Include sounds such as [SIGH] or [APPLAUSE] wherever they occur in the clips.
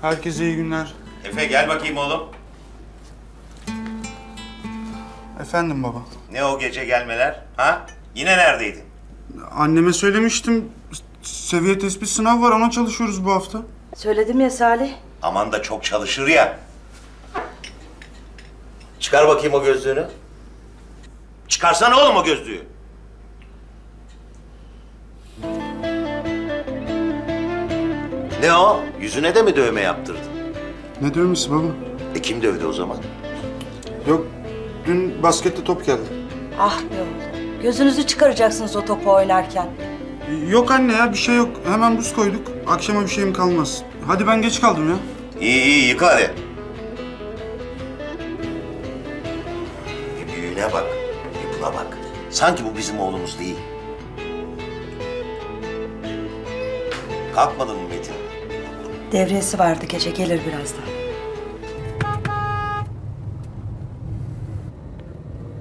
Herkese iyi günler. Efe gel bakayım oğlum. Efendim baba. Ne o gece gelmeler? Ha? Yine neredeydin? Anneme söylemiştim. Seviye tespit sınav var ona çalışıyoruz bu hafta. Söyledim ya Salih. Aman da çok çalışır ya. Çıkar bakayım o gözlüğünü. Çıkarsana oğlum o gözlüğü. Ne o? Yüzüne de mi dövme yaptırdın? Ne dövmesi baba? E kim dövdü o zaman? Yok dün baskette top geldi. Ah be oğlum. Gözünüzü çıkaracaksınız o topu oynarken. Yok anne ya bir şey yok. Hemen buz koyduk. Akşama bir şeyim kalmaz. Hadi ben geç kaldım ya. İyi iyi yıka hadi. Bir büyüğüne bak, bir buna bak. Sanki bu bizim oğlumuz değil. Kalkmadın mı Metin? Devresi vardı gece gelir birazdan.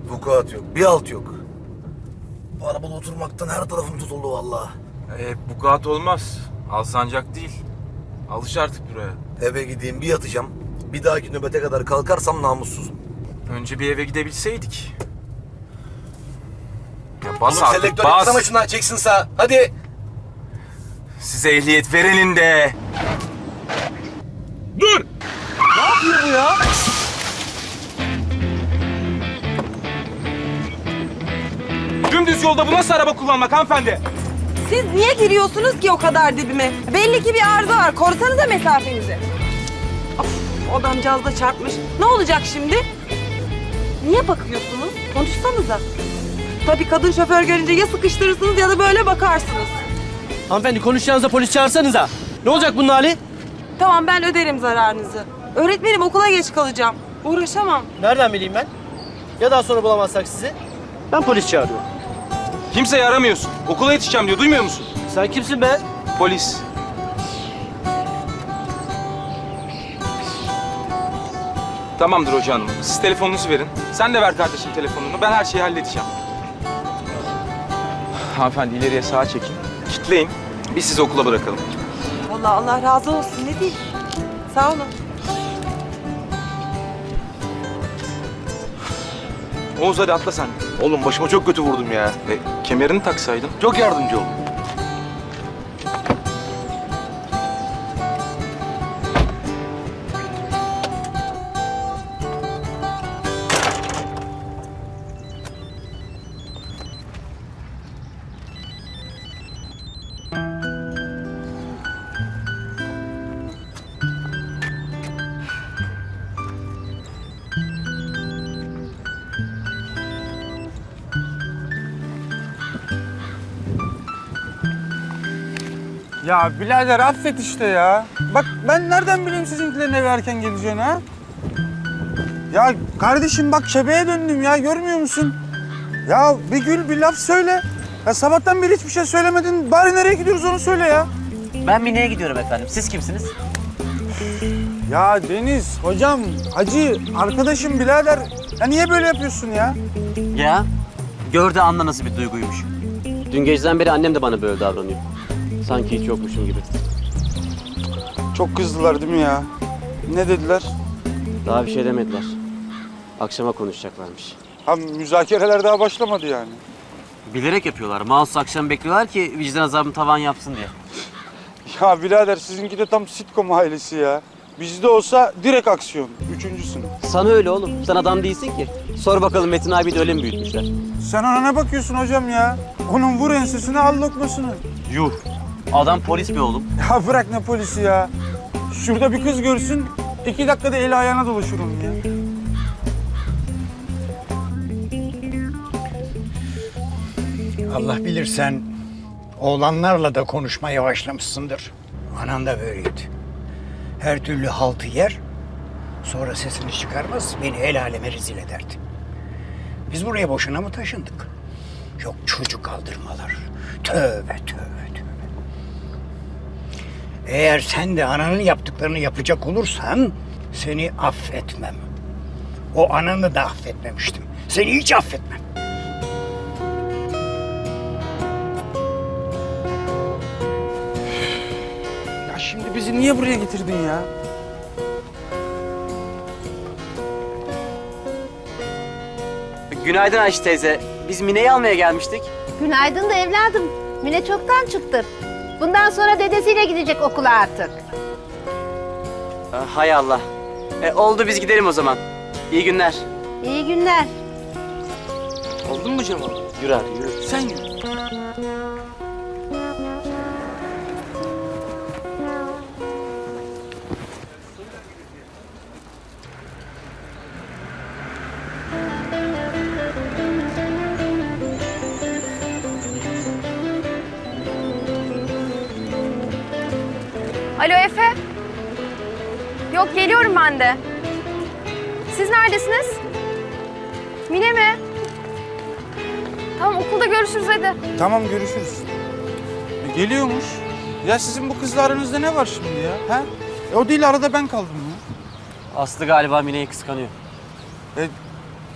Vukuat yok, bir alt yok. Bu arabada oturmaktan her tarafım tutuldu vallahi. E, bu kağıt olmaz. Alsancak değil. Alış artık buraya. Eve gideyim bir yatacağım. Bir dahaki nöbete kadar kalkarsam namussuzum. Önce bir eve gidebilseydik. Ya bas Oğlum artık selektör bas. yapsana şunu çeksin sağ. Hadi. Size ehliyet verenin de. Yapıyor bu ya? Dümdüz yolda bu nasıl araba kullanmak hanımefendi? Siz niye giriyorsunuz ki o kadar dibime? Belli ki bir arıza var. Korusanıza mesafenizi. Of, adamcağız da çarpmış. Ne olacak şimdi? Niye bakıyorsunuz? Konuşsanıza. Tabii kadın şoför görünce ya sıkıştırırsınız ya da böyle bakarsınız. Hanımefendi konuşacağınıza polis çağırsanıza. Ne olacak bunun hali? Tamam ben öderim zararınızı. Öğretmenim okula geç kalacağım. Uğraşamam. Nereden bileyim ben? Ya daha sonra bulamazsak sizi? Ben polis çağırıyorum. Kimseyi aramıyorsun. Okula yetişeceğim diyor. Duymuyor musun? Sen kimsin be? Polis. Tamamdır hoca hanım. Siz telefonunuzu verin. Sen de ver kardeşim telefonunu. Ben her şeyi halledeceğim. Hanımefendi ileriye sağa çekin. Kitleyin. Biz sizi okula bırakalım. Vallahi Allah razı olsun. Ne diyeyim? Sağ olun. Oğuz hadi atla sen. Oğlum başıma çok kötü vurdum ya. E, kemerini taksaydın. Çok yardımcı ol. Ya birader affet işte ya. Bak ben nereden bileyim sizinkilerin eve erken geleceğini ha? Ya kardeşim bak şebeğe döndüm ya görmüyor musun? Ya bir gül bir laf söyle. Ya sabahtan beri hiçbir şey söylemedin. Bari nereye gidiyoruz onu söyle ya. Ben Mine'ye gidiyorum efendim. Siz kimsiniz? Ya Deniz, hocam, hacı, arkadaşım, birader. Ya niye böyle yapıyorsun ya? Ya gör de anla nasıl bir duyguymuş. Dün geceden beri annem de bana böyle davranıyor. Sanki hiç yokmuşum gibi. Çok kızdılar değil mi ya? Ne dediler? Daha bir şey demediler. Akşama konuşacaklarmış. Ha müzakereler daha başlamadı yani. Bilerek yapıyorlar. Mouse akşam bekliyorlar ki vicdan azabını tavan yapsın diye. Ya birader sizinki de tam sitcom ailesi ya. Bizde olsa direkt aksiyon. Üçüncü sınıf. Sana öyle oğlum. Sen adam değilsin ki. Sor bakalım Metin abi de öyle mi büyütmüşler? Sen ona ne bakıyorsun hocam ya? Onun vur ensesine al lokmasını. Yuh. Adam polis be oğlum. Ya bırak ne polisi ya. Şurada bir kız görsün, iki dakikada eli ayağına dolaşır onun ya. Allah bilir sen oğlanlarla da konuşmaya başlamışsındır. Anan da böyleydi. Her türlü haltı yer, sonra sesini çıkarmaz, beni el aleme rezil ederdi. Biz buraya boşuna mı taşındık? Yok çocuk aldırmalar. Tövbe tövbe tövbe. Eğer sen de ananın yaptıklarını yapacak olursan seni affetmem. O ananı da affetmemiştim. Seni hiç affetmem. Ya şimdi bizi niye buraya getirdin ya? Günaydın Ayşe teyze. Biz Mine'yi almaya gelmiştik. Günaydın da evladım. Mine çoktan çıktı. Bundan sonra dedesiyle gidecek okula artık. Hay Allah. E, oldu biz gidelim o zaman. İyi günler. İyi günler. Oldun mu Cemal? Yürü hadi yürü. Sen yürü. Alo Efe. Yok geliyorum ben de. Siz neredesiniz? Mine mi? Tamam okulda görüşürüz hadi. Tamam görüşürüz. E, geliyormuş. Ya sizin bu kızla aranızda ne var şimdi ya? Ha? E, o değil arada ben kaldım ya. Aslı galiba Mine'yi kıskanıyor. E,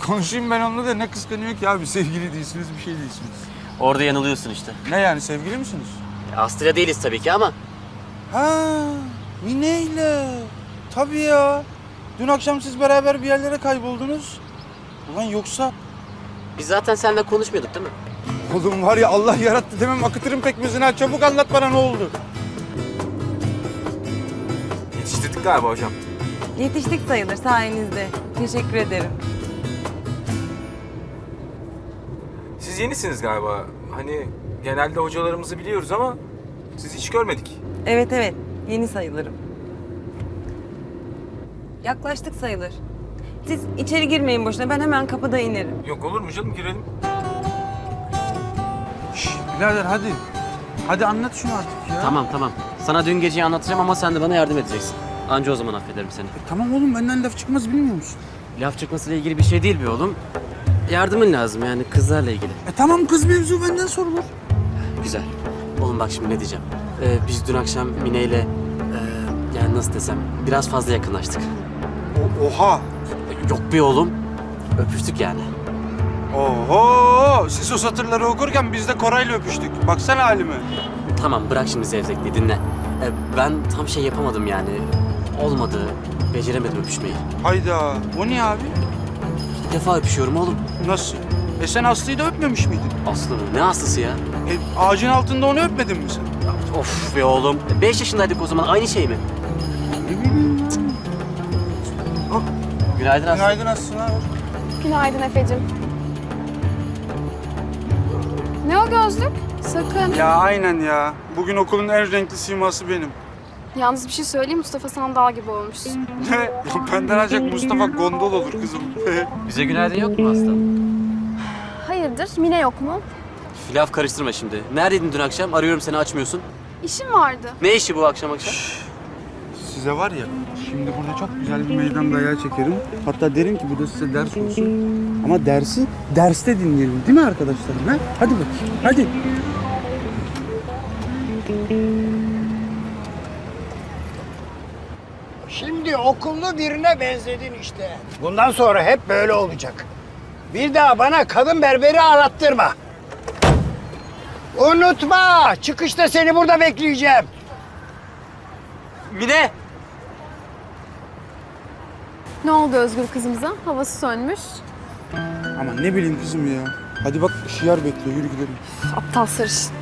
konuşayım ben onunla da ne kıskanıyor ki abi sevgili değilsiniz bir şey değilsiniz. Orada yanılıyorsun işte. Ne yani sevgili misiniz? E, Aslı'yla değiliz tabii ki ama Ha Mine ile. Tabii ya. Dün akşam siz beraber bir yerlere kayboldunuz. Ulan yoksa biz zaten seninle konuşmuyorduk değil mi? Oğlum var ya Allah yarattı demem akıtırım pekmezine. ha. Çabuk anlat bana ne oldu? Yetiştirdik galiba hocam. Yetiştik sayılır sayenizde. Teşekkür ederim. Siz yenisiniz galiba. Hani genelde hocalarımızı biliyoruz ama sizi hiç görmedik. Evet evet yeni sayılırım. Yaklaştık sayılır. Siz içeri girmeyin boşuna ben hemen kapıda inerim. Yok olur mu canım girelim. Şş, birader hadi. Hadi anlat şunu artık ya. Tamam tamam. Sana dün geceyi anlatacağım ama sen de bana yardım edeceksin. Anca o zaman affederim seni. E, tamam oğlum benden laf çıkmaz bilmiyor musun? Laf çıkmasıyla ilgili bir şey değil be oğlum. Yardımın lazım yani kızlarla ilgili. E tamam kız mevzu benden sorulur. Güzel. Oğlum bak şimdi ne diyeceğim. Ee, biz dün akşam Mine ile e, yani nasıl desem biraz fazla yakınlaştık. O- oha. Yok bir oğlum. Öpüştük yani. Oho! Siz o satırları okurken biz de Koray'la öpüştük. Baksana halime. Tamam bırak şimdi zevzekliği dinle. Ee, ben tam şey yapamadım yani. Olmadı. Beceremedim öpüşmeyi. Hayda. O niye abi? İlk defa öpüşüyorum oğlum. Nasıl? E sen Aslı'yı da öpmemiş miydin? Aslı mı? Ne Aslısı ya? E, ağacın altında onu öpmedin mi sen? Of be oğlum. Beş yaşındaydık o zaman aynı şey mi? Günaydın Aslı. Günaydın Aslı. ne haber? Günaydın Efe'cim. Ne o gözlük? Sakın. Ya aynen ya. Bugün okulun en renkli siması benim. Yalnız bir şey söyleyeyim Mustafa Sandal gibi olmuşsun. [LAUGHS] Ne? Ya benden ancak Mustafa Gondol olur kızım. [LAUGHS] Bize günaydın yok mu Aslı? Hayırdır Mine yok mu? Laf karıştırma şimdi. Neredeydin dün akşam? Arıyorum seni açmıyorsun. İşim vardı. Ne işi bu akşam akşam? Size var ya, şimdi burada çok güzel bir meydan dayağı çekerim. Hatta derim ki bu da size ders olsun. Ama dersi derste dinleyelim değil mi arkadaşlarım? Ha? Hadi bakayım, hadi. Şimdi okullu birine benzedin işte. Bundan sonra hep böyle olacak. Bir daha bana kadın berberi arattırma. Unutma, çıkışta seni burada bekleyeceğim. Mine! Ne oldu Özgür kızımıza? Havası sönmüş. Ama ne bileyim kızım ya. Hadi bak şiar bekliyor, yürü gidelim. Aptal sarışın.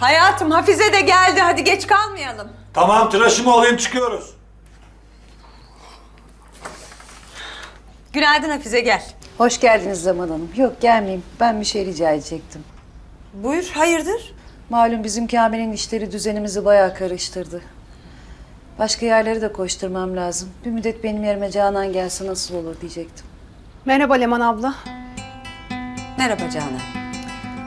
Hayatım Hafize de geldi hadi geç kalmayalım. Tamam tıraşımı olayım çıkıyoruz. Günaydın Hafize gel. Hoş geldiniz Zaman Hanım. Yok gelmeyeyim ben bir şey rica edecektim. Buyur hayırdır? Malum bizim Kamil'in işleri düzenimizi bayağı karıştırdı. Başka yerleri de koşturmam lazım. Bir müddet benim yerime Canan gelse nasıl olur diyecektim. Merhaba Leman abla. Merhaba Canan.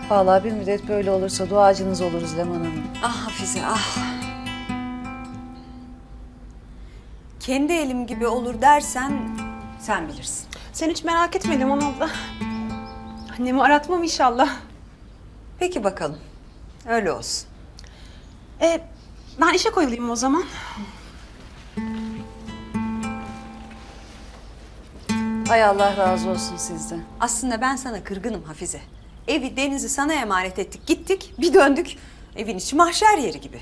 Vallahi bir müddet böyle olursa duacınız oluruz Leman Hanım. Ah Hafize ah. Kendi elim gibi olur dersen sen bilirsin. Sen hiç merak etme Leman abla. Annemi aratmam inşallah. Peki bakalım. Öyle olsun. E, ben işe koyulayım o zaman. Hay Allah razı olsun sizden. Aslında ben sana kırgınım Hafize. Evi Deniz'i sana emanet ettik gittik bir döndük. Evin içi mahşer yeri gibi.